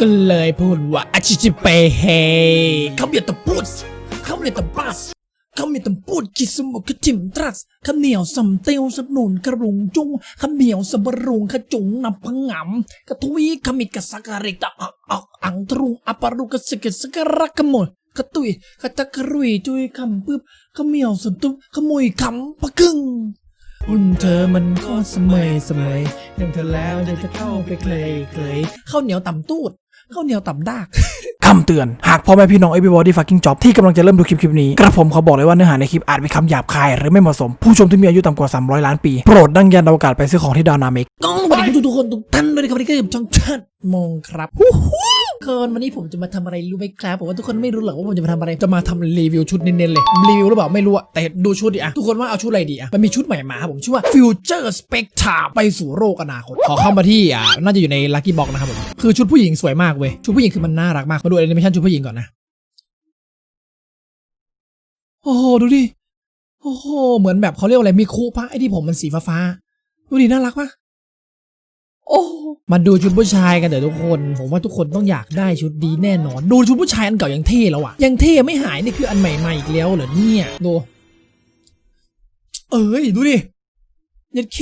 ก็เลยพูดว่าอาชิจิเปเฮเขาเบียดตะพูดเขาเบียดตะบัสเขาเบียดตะพูดกิสมุกจิมตรัสข้าเหนียวสำเตียวสนุนกระรุงจุงข้าเหนียวสบรุงขจุงนับพังงำกระทุยขมิดกะสักการิกตะอักอักอังตรุงอปารุกะสกสกรักขมยกระตุยกระตะกระรุยจุยคำปึ๊บข้าเหนียวสตุบขโมยคำปะกึ่ง หุ่นเธอมันโคตรเสมยเสมยยังเธอแล้วยังจะเข้าไปเคลยเคลยข้าวเหนียวต่ำตูดข้าวเหนียวต่ำดากคำเตือน หากพ่อแม่พี่น้อง everybody fucking job ที่กำลังจะเริ่มดูคลิปคลิปนี้ กระผมขอบอกเลยว่าเนื้อหาในคลิปอาจมีคำหยาบคาย หรือไม่เหมาะสม ผู้ชมที่มีอายุต่ำกว่า 300 ล้านปี โปรดดังยานอวกาศไปซื้อของที่ดาวนาเมกก้องสวัสดีทุกๆคนทุกท่านด้วยนะครับวันนี้ก็อยู่กับช่องชัดมงครับฮู้ฮู้ คนวันนี้ผมจะมาทำอะไรรู้ไหมครับผมว่าทุกคนไม่รู้หรอกว่าผมจะมาทำอะไรจะมาทำรีวิวชุดเน้นๆเลยรีวิวหรือเปล่าไม่รู้อะแต่ดูชุดดิอะทุกคนว่าเอาชุดอะไรดีอะมันมีชุดใหม่มาครับผมชื่อว่า Future Spectre ไปสู่โลกอนาคตขอเข้ามาที่อะน่าจะอยู่ใน Lucky Box นะครับผมคือชุดผู้หญิงสวยมากเว้ยชุดผู้หญิงคือมันน่ารักมากมาดูแอนิเมชันชุดผู้หญิงก่อนนะโอ้โหดูดิโอ้โหเหมือนแบบเขาเรียกว่าอะไรมีคูปะไอ้ที่ผมมันสีฟ้าๆดูดิน่ารักปะ โอ้มาดูชุดผู้ชายกันเถอะทุกคน ผมว่าทุกคนต้องอยากได้ชุดดีแน่นอน ดูชุดผู้ชายอันเก่ายังเท่แล้วอะยังเท่ไม่หายนี่คืออันใหม่ๆอีกแล้วเหรอเนี่ยดูเอ้ยดูดิเย็ดเค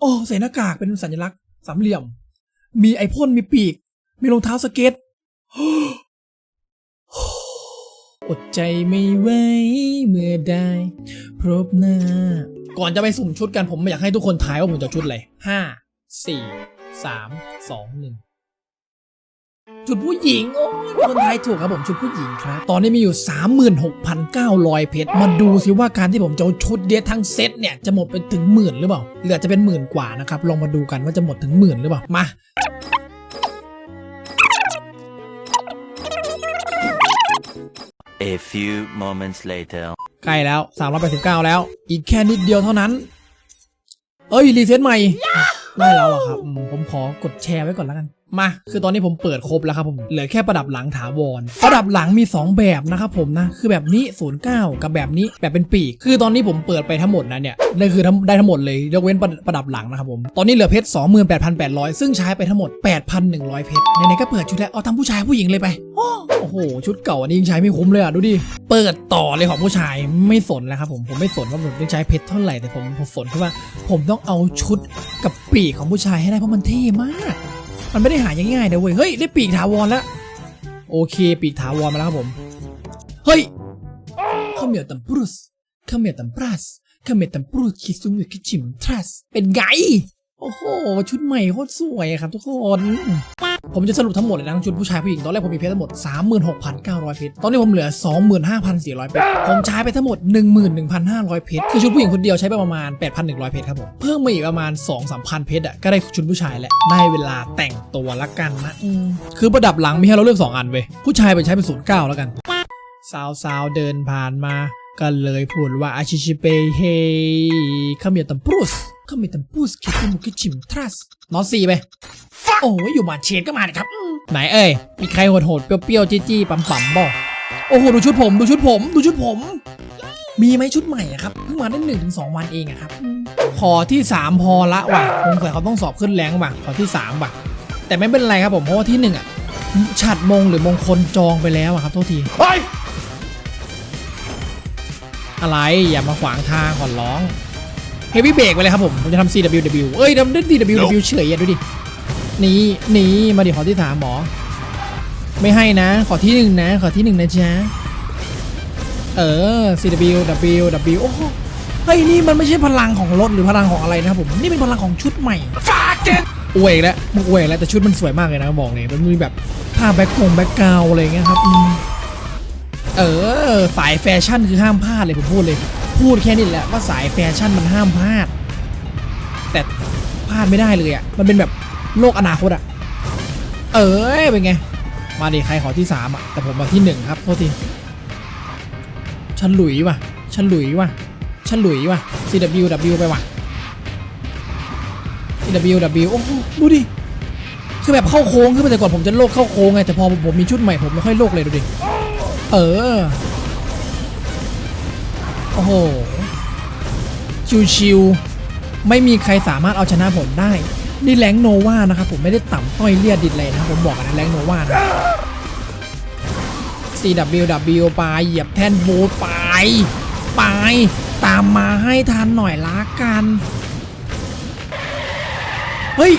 โอ้ใส่หน้ากากเป็นสัญลักษณ์สามเหลี่ยม มีไอพ่นมีปีก มีรองเท้าสเก็ตอดใจไม่ไหวเมื่อได้พบหน้า ก่อนจะไปสุ่มชุดกันผมอยากให้ทุกคนทายว่าผมจะชุดอะไรห้า สี่สามสองหนึ่งชุดผู้หญิง โอ้ยคนไทายถูกครับผมชุดผู้หญิงครับ ตอนนี้มีอยู่ 36,900 เพชร มาดูสิว่าการที่ผมจะเอาชุดเดียวทั้งเซตเนี่ย จะหมดไปถึงหมื่นหรือเปล่าหรืออาจจะเป็นหมื่นกว่านะครับ ลองมาดูกันว่าจะหมดถึงหมื่นหรือเปล่า มา A few moments later. ใกล้แล้ว 389 แล้ว อีกแค่นิดเดียวเท่านั้น เอ้ย รีเซ็ตใหม่ ได้แล้วเหรอครับอืมผมขอกดแชร์ไว้ก่อนแล้วกัน มา คือตอนนี้ผมเปิดครบแล้วครับผม เหลือแค่ประดับหลังถาวร ประดับหลังมี 2 แบบนะครับผมนะ คือแบบนี้ 09 กับแบบนี้ แบบเป็นปีก คือตอนนี้ผมเปิดไปทั้งหมดนะเนี่ยนี่คือทั้งได้ทั้งหมดเลยยกเว้นประประดับหลังนะครับผม ตอนนี้เหลือเพชร 28,800 ซึ่งใช้ไปทั้งหมด 8,100 เพชร ไหนๆก็เปิดชุดแล้วเอาทั้งผู้ชายผู้หญิงเลยไปโอ้โอ้โหชุดเก่าอันนี้ยังใช้ไม่คุ้มเลยอะ ดูดิ เปิดต่อเลยของผู้ชายไม่สนแล้วครับผม ผมไม่สนว่าผมต้องใช้เพชรเท่าไหร่แต่ผมผมสนแค่ว่า ผมต้องเอาชุดกับปีกของผู้ชายให้ได้เพราะมันเท่มาก มันไม่ได้หายง่ายๆนะเว้ย เฮ้ย ได้ปีกถาวรแล้ว โอเค ปีกถาวรมาแล้วครับผม เฮ้ยข้าวเหนียวตัมปรุสข้าวเหนียวตัมปรัสข้าวเหนียวตัมปรุสคิซุมิคิชิมทรัส เป็นไง โอ้โห ชุดใหม่โคตรสวยครับทุกคน ผมจะสรุปทั้งหมดเลยนะทั้งชุดผู้ชายผู้หญิง ตอนแรกผมมีเพชรทั้งหมด 36,900 เพชร ตอนนี้ผมเหลือ 25,400 เพชร ผมใช้ไปทั้งหมด 11,500 เพชร คือชุดผู้หญิงคนเดียวใช้ไปประมาณ 8,100 เพชรครับผม เพิ่มมาอีกประมาณ 2-3,000 เพชรอะ ก็ได้ชุดผู้ชายแหละได้เวลาแต่งตัวละกันนะคือประดับหลังมีให้เราเลือก 2 อันเว้ย ผู้ชายไปใช้เป็น09แล้วกันสาวสาวๆเดินผ่านมา ก็เลยพูดว่าอาชิชิเปเฮขมิตัมปรุสขมิตัมปรุส คิคุมุกิชิมทรัสนอนสี่ไป โอ้ยอยู่มาเชนก็มาเลยครับอืมไหนเอ้ย มีใครโหดๆ เปรี้ยวๆ จี้ๆ ปั๊มๆบ่โอ้โห ดูชุดผม ดูชุดผม ดูชุดผม มีไหมชุดใหม่อะครับเพิ่งมาได้หนึ่งถึงสองวันเองอะครับอืมขอที่สามพอละว่ะสงสัยเขาต้องสอบขึ้นแรงว่ะ ขอที่สามว่ะ แต่ไม่เป็นไรครับผม เพราะว่าที่หนึ่งอะฉัดมงหรือมงคลจองไปแล้วอะครับโทษทีอะไรอย่ามาขวางทางขอร้องเฮฟวี่เบรกไปเลยครับผมผมจะทำ CWW เอ้ยทำได้ DWW เฉยอะดูดินี่นี่มาดิขอที่สามหมอ ไม่ให้นะ ขอที่หนึ่งนะ ขอที่หนึ่งนะจ๊ะเออ CWW โอ้โหเฮ้ยนี่มันไม่ใช่พลังของรถหรือพลังของอะไรนะครับผมนี่เป็นพลังของชุดใหม่อวยอีกแล้วมึงอวยอีกแล้วแต่ชุดมันสวยมากเลยนะบอกเลยมันมีแบบผ้าแบ็คกงแบ็คกราวอะไรอย่างเงี้ยครับอืมเออสายแฟชั่นคือห้ามพลาดเลยผมพูดเลย พูดแค่นี้แหละว่าสายแฟชั่นมันห้ามพลาด แต่พลาดไม่ได้เลยอะ มันเป็นแบบโลกอนาคตอะ เออเป็นไง มาดิใครขอที่สามอะ แต่ผมมาที่หนึ่งครับโทษทีฉันหลุยว่ะฉันหลุยว่ะฉันหลุยว่ะ CWW ไปว่ะ CWW โอ้โหดูดิคือแบบเข้าโค้งคือแต่ก่อนผมจะโลกเข้าโค้งไงแต่พอผมมีชุดใหม่ผมไม่ค่อยโลกเลยดูดิ เออ อ้โห ชิวๆไม่มีใครสามารถเอาชนะผมได้ นี่แรงโนวานะครับผมไม่ได้ต่ำต้อยเลียดดิดเลยนะผมบอกกันนะแรงโนวานะ CWW ไปเหยียบแท่นบูทไป ไป ตามมาให้ทันหน่อยละกัน เฮ้ย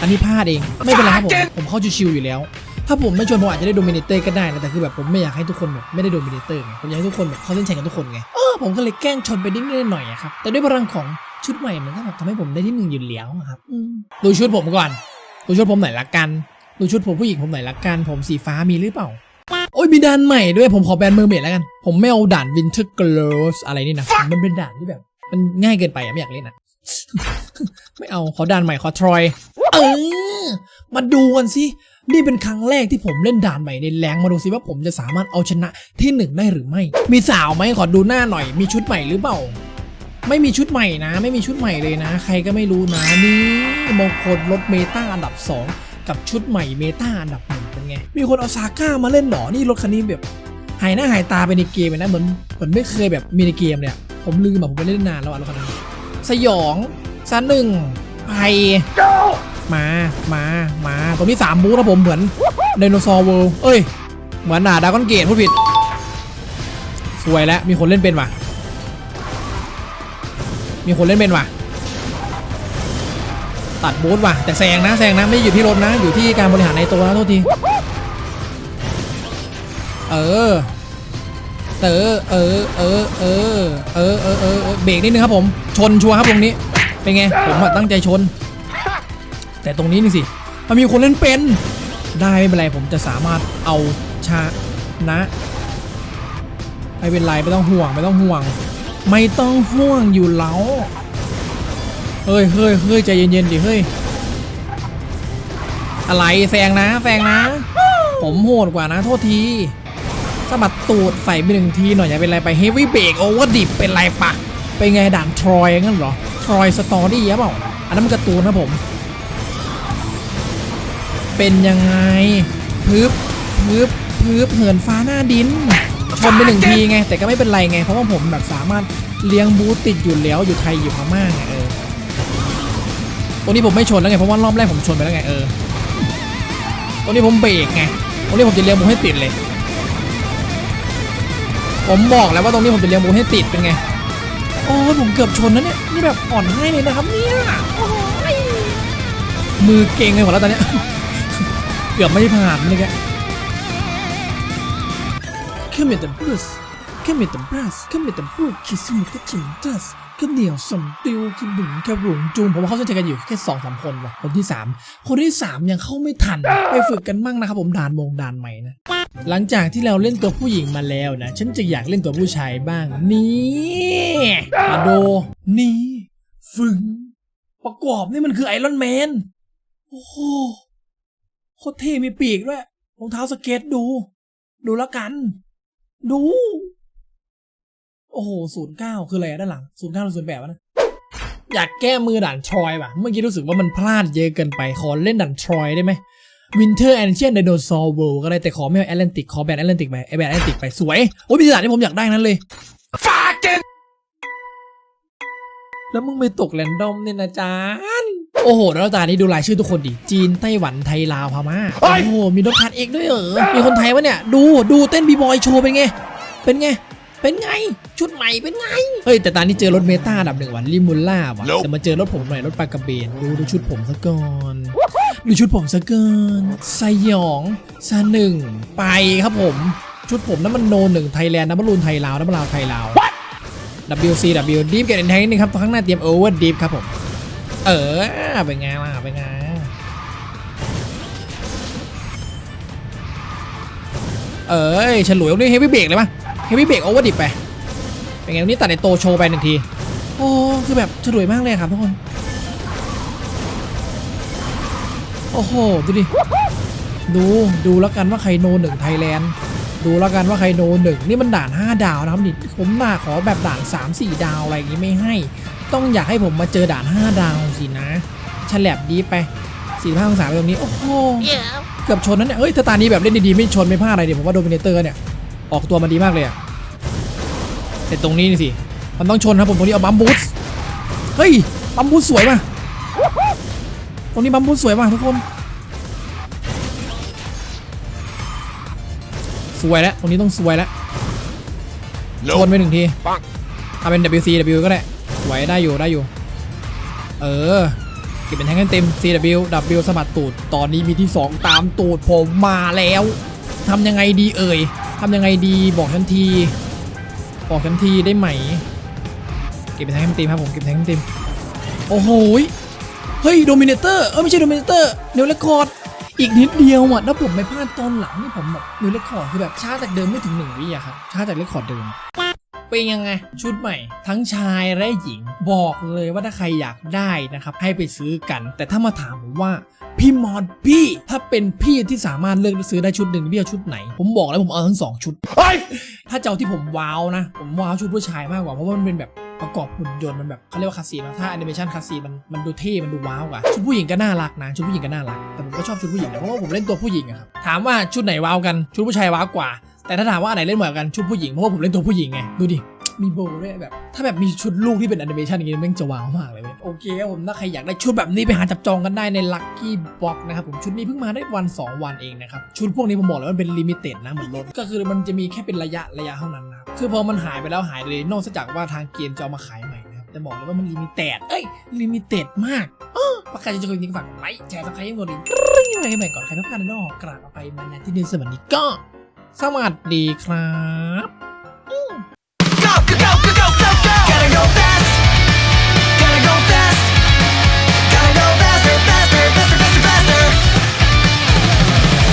อันนี้พลาดเอง ไม่เป็นไรครับผม ผมเข้าชิวๆอยู่แล้ว ถ้าผมไม่ชวนผมอาจจะได้โดมิเนเตอร์ก็ได้นะแต่คือแบบผมไม่อยากให้ทุกคนแบบไม่ได้โดมิเนเตอร์ไงผมอยากให้ทุกคนแบบเข้าเส้นชัยกันทุกคนไงเออผมก็เลยแกล้งชนไปนิดหน่อยอะครับแต่ด้วยพลังของชุดใหม่มันก็แบบทำให้ผมได้ที่หนึ่งอยู่แล้วครับดูชุดผมก่อนดูชุดผมหน่อยละกันดูชุดผมผู้หญิงผมหน่อยละกันผมสีฟ้ามีหรือเปล่าโอ้ยมีด่านใหม่ด้วยผมขอแบนเมอร์เมดแล้วกัน ผมไม่เอาด่านวินเทอร์เกลสอะไรนี่นะ มันเป็นด่านที่แบบ มันง่ายเกินไปอะไม่อยากเล่นอะไม่เอาขอด่านใหม่ขอทรอย เออ มาดูกันสิ นี่เป็นครั้งแรกที่ผมเล่นด่านใหม่ในแรงมาดูสิว่าผมจะสามารถเอาชนะที่หนึ่งได้หรือไม่ มีสาวไหมขอดูหน้าหน่อย มีชุดใหม่หรือเปล่า ไม่มีชุดใหม่นะ ไม่มีชุดใหม่เลยนะ ใครก็ไม่รู้นะนี่มงคลลดเมตาอันดับ 2 กับชุดใหม่เมตาอันดับหนึ่งเป็นไง มีคนเอาซาก้ามาเล่นหรอนี่รถคันนี้แบบหายหน้าหายตาไปในเกมเลยนะเหมือนเหมือนไม่เคยแบบมีในเกมเนี่ยผมลืมแบบผมไปเล่นนานแล้วอะรถคันนั้สยองซันหนึ่งไพ มา มา มาตัวนี้สามบูธนะผมเหมือนไดโนเสาร์เวิลด์เอ้ย เหมือนหนาดาก้อนเกตพูดผิด สวยแล้ว มีคนเล่นเป็นว่ะ มีคนเล่นเป็นว่ะ ตัดบูธว่ะ แต่แซงนะแซงนะ ไม่อยู่ที่รถนะ อยู่ที่การบริหารในตัวนะโทษที เออเออเออเออเออเออเออเบรกนิดนึงครับผม ชนชัวร์ครับตรงนี้ เป็นไง ผมตั้งใจชน แต่ตรงนี้นี่สิ มันมีคนเล่นเป็น ได้ไม่เป็นไรผมจะสามารถเอาชนะไม่เป็นไรไม่ต้องห่วงไม่ต้องห่วง ไม่ต้องห่วงอยู่แล้วเฮ้ยเฮ้ยเฮ้ยใจเย็นๆดิเฮ้ยอะไรแซงนะแซงนะ ผมโหดกว่านะโทษทีสะบัดตูดใส่ไปหนึ่งทีหน่อยอย่าเป็นไรไปเฮฟวี่เบรกโอเวอร์ดิบเป็นไรปะเป็นไงด่านทรอยงั้นเหรอทรอยสตอรี่เปล่าอันนั้นมันการ์ตูนนะผม เป็นยังไงพึบพึบพึบเหินฟ้าหน้าดินชนไปหนึ่งทีไง แต่ก็ไม่เป็นไรไง เพราะว่าผมแบบสามารถเลี้ยงบูติดอยู่แล้วอยู่ไทยอยู่พม่าไงเออตรงนี้ผมไม่ชนแล้วไงเพราะว่ารอบแรกผมชนไปแล้วไงเออตรงนี้ผมเบรกไงตรงนี้ผมจะเลี้ยงบูให้ติดเลย ผมบอกแล้วว่าตรงนี้ผมจะเลี้ยงบูให้ติดเป็นไงโอ้ผมเกือบชนนะเนี่ยนี่แบบอ่อนให้เลยนะครับเนี่ยมือเก่งไปหมดแล้วตอนเนี้ย เกือบไม่ผ่านเลยแก Come at the bus Come at the bus Come at the bus คิดสมุดก็จิมจัสก็เหนียวสมติวคิดบุ๋งแคบหลงจูงผมว่าเขาเส้นใจกันอยู่แค่สองสามคนว่ะคนที่สามคนที่สามยังเข้าไม่ทัน ไปฝึกกันมั่งนะครับผมด่านมงด่านใหม่นะ หลังจากที่เราเล่นตัวผู้หญิงมาแล้วนะ ฉันจะอยากเล่นตัวผู้ชายบ้าง นี่มาโด นี่ ฟึง ประกอบนี่มันคือไอรอนแมน โอ้ โคตรเท่มีปีกด้วยรองเท้าสเก็ตดู ดูแล้วกัน ดู โอ้โหศูนย์เก้าคืออะไรอะด้านหลังศูนย์เก้าหรือศูนย์แปดวะนะอยากแก้มือด่านทรอยว่ะ เมื่อกี้รู้สึกว่ามันพลาดเยอะเกินไป ขอเล่นด่านทรอยได้ไหมวินเทอร์แอนเชียนไดโนเสาร์เวิลด์ก็ได้แต่ขอไม่เอาแอตแลนติกขอแบนแอตแลนติกไปไอแบนแอตแลนติกไปสวย โอ้ยมีด่านที่ผมอยากได้นั้นเลยแล้วมึงไปตกแรนดอมเนี่ยนะจาน โอ้โห แล้วตานี้ดูรายชื่อทุกคนดิ จีน ไต้หวัน ไทย ลาว พม่า โอ้โห มีรถคันเอกด้วยเหรอ มีคนไทยวะเนี่ย ดู ดูเต้นบีบอยโชว์เป็นไง เป็นไง เป็นไง ชุดใหม่เป็นไง เฮ้ย แต่ตอนนี้เจอรถเมตาอันดับหนึ่งวันลิมูล่าว่ะ แต่มาเจอรถผมหน่อยรถปลากระเบน ดูดูชุดผมซะก่อน ดูชุดผมซะก่อนสยองซาหนึ่ง ไปครับผม ชุดผมนั้นมันโนหนึ่งไทยแลนด์นับรูนไทยลาวนับลาวไทยลาว WCW Deep กับ Intense นี่ครับข้างหน้าเตรียม Over Deep ครับผม เออเป็นไงล่ะเป็นไงเอ้ฉลุยตรงนี้เฮฟวี่เบรกเลยปะเฮฟวี่เบรกโอเวอร์ดิบไป เป็นไงวันนี้ตัดในโตโชว์ไปหนึ่งที โอ้คือแบบฉลุยมากเลยครับทุกคน โอ้โห ดูดิ ดูดูแล้วกันว่าใครโนหนึ่งไทยแลนด์ ดูแล้วกันว่าใครโนหนึ่งนี่มันด่าน 5 ดาวนะครับนี่ผมน่าขอแบบด่าน 3 4 ดาวอะไรอย่างงี้ไม่ให้ ต้องอยากให้ผมมาเจอด่าน 5 ดาวสินะฉลับดีไป4 5องศาไปตรงนี้ โอ้โห เกือบชนนั้นเนี่ยเอ้ยถ้าตานี้แบบเล่นดีๆ ไม่ชนไม่พลาดอะไรเดี๋ยวผมว่าโดมิเนเตอร์เนี่ย ออกตัวมาดีมากเลยอะแต่ตรงนี้นี่สิ มันต้องชนครับผมตรงนี้เอาบัมบูสเฮ้ย บัมบูสสวยป่ะ ตรงนี้บัมบูสวยมากทุกคน สวยแล้ว ตรงนี้ต้องสวยแล้วชนไปหนึ่งทีทำเป็น WC W ก็ได้ สวได้อยู่ได้อยู่ เออ เก็บเป็นแทงกันเต็ม CW W สะบัดตูด ตอนนี้มีที่ 2 ตามตูดผมมาแล้วทำยังไงดีเอ่ยทำยังไงดีบอกทันที บอกทันทีได้ไหม เก็บเป็นแทงกันเต็มครับผมเก็บแทงกันเต็ม โอ้โหเฮ้ยโดมิเนเตอร์เออไม่ใช่โดมิเนเตอร์เนวเรคอร์ดอีกนิดเดียวอะถ้าผมไม่พลาดตอนหลังนี่ผมแบบนิวเรคอร์ดคือแบบช้าจากเดิมไม่ถึงหนึ่งวิอะครับช้าจากเรคคอร์ดเดิม เป็นยังไง ชุดใหม่ ทั้งชายและหญิง บอกเลยว่าถ้าใครอยากได้นะครับ ให้ไปซื้อกัน แต่ถ้ามาถามผมว่าพี่มอดพี่ถ้าเป็นพี่ที่สามารถเลือกซื้อได้ชุดหนึ่งพี่เอาชุดไหน ผมบอกแล้วผมเอาทั้งสองชุดถ้าจะเอาที่ผมว้าวนะ ผมว้าวชุดผู้ชายมากกว่าเพราะว่ามันเป็นแบบประกอบหุ่นยนต์มันแบบเขาเรียกว่าคาซีนนะถ้าแอนิเมชันคาซีนมันมันดูเท่มันดูว้าวกว่าชุดผู้หญิงก็น่ารักนะชุดผู้หญิงก็น่ารักแต่ผมก็ชอบชุดผู้หญิงนะเพราะว่าผมเล่นตัวผู้หญิงอะครับถามว่าชุดไหนว้าวกันชุดผู้ชายว้าวกว่า แต่ถ้าถามว่าอันไหนเล่นเหมือนกันชุดผู้หญิงเพราะว่าผมเล่นตัวผู้หญิงไงดูดิมีโบว์ด้วยแบบ ถ้าแบบมีชุดลูกที่เป็นแอนิเมชันอย่างงี้แม่งจะว้าวมากเลยเว้ยโอเคครับผมถ้าใครอยากได้ชุดแบบนี้ไปหาจับจองกันได้ใน Lucky Box นะครับผมชุดนี้เพิ่งมาได้วัน 2 วันเองนะครับ ชุดพวกนี้ผมบอกเลยว่ามันเป็นลิมิเต็ดนะเหมือนรถก็คือมันจะมีแค่เป็นระยะระยะเท่านั้นนะคือพอมันหายไปแล้วหายเลยนอกจากว่าทางเกมจะเอามาขายใหม่นะครับแต่บอกเลยว่ามันลิมิเต็ดเอ้ยลิมิเต็ดมากประกาศจะจริงฝากไลค์แชร์สไครต์ให้หมดเลยกริ๊งไปใหม่ก่อนใครไม่พลาดแน่นอนกราบเอาไปมาในที่นี้สวัสดีก็ สวัสดีครับ